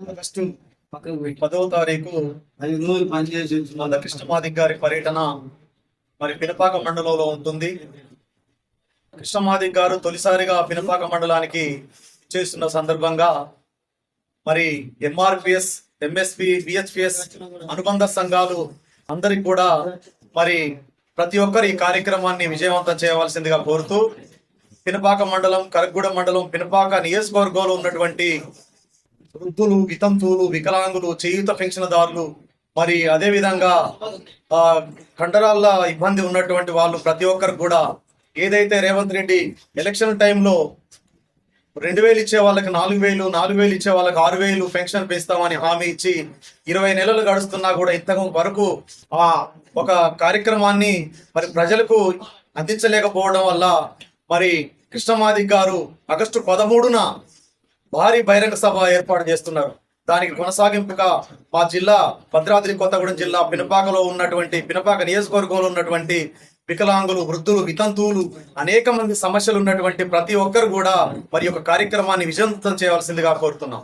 August పదవ తారీఖు మన కృష్ణమాదిక్ గారి పర్యటన మరి పినపాక మండలంలో ఉంటుంది. కృష్ణమాదిక్ గారు తొలిసారిగా పినపాక మండలానికి చేస్తున్న సందర్భంగా మరి ఎంఆర్పిఎస్ ఎంఎస్పి బిహెచ్పిఎస్ అనుబంధ సంఘాలు అందరికి కూడా మరి ప్రతి ఒక్కరు ఈ కార్యక్రమాన్ని విజయవంతం చేయవలసిందిగా కోరుతూ పినపాక మండలం కరగూడ మండలం పినపాక నియోజకవర్గంలో ఉన్నటువంటి వృద్ధులు వితంతువులు వికలాంగులు చేయూత పెన్షన్దారులు మరి అదే విధంగా ఆ కండరాల ఇబ్బంది ఉన్నటువంటి వాళ్ళు ప్రతి ఒక్కరు కూడా ఏదైతే రేవంత్ రెడ్డి ఎలక్షన్ టైంలో రెండు వేలు ఇచ్చే వాళ్ళకి నాలుగు వేలు నాలుగు వేలు ఇచ్చే వాళ్ళకి ఆరు వేలు పెన్షన్ పెంచుతామని హామీ ఇచ్చి ఇరవై నెలలు గడుస్తున్నా కూడా ఇంతకు వరకు ఆ ఒక కార్యక్రమాన్ని మరి ప్రజలకు అందించలేకపోవడం వల్ల మరి కృష్ణమాదిక్ గారు ఆగస్టు పదమూడున భారీ బహిరంగ సభ ఏర్పాటు చేస్తున్నారు. దానికి కొనసాగింపుగా మా జిల్లా భద్రాద్రి కొత్తగూడెం జిల్లా పినపాకలో ఉన్నటువంటి పినపాక నియోజకవర్గంలో ఉన్నటువంటి వికలాంగులు వృద్ధులు వితంతువులు అనేక మంది సమస్యలు ఉన్నటువంటి ప్రతి ఒక్కరు కూడా మరి యొక్క కార్యక్రమాన్ని విజయవంతం చేయవలసిందిగా కోరుతున్నాం.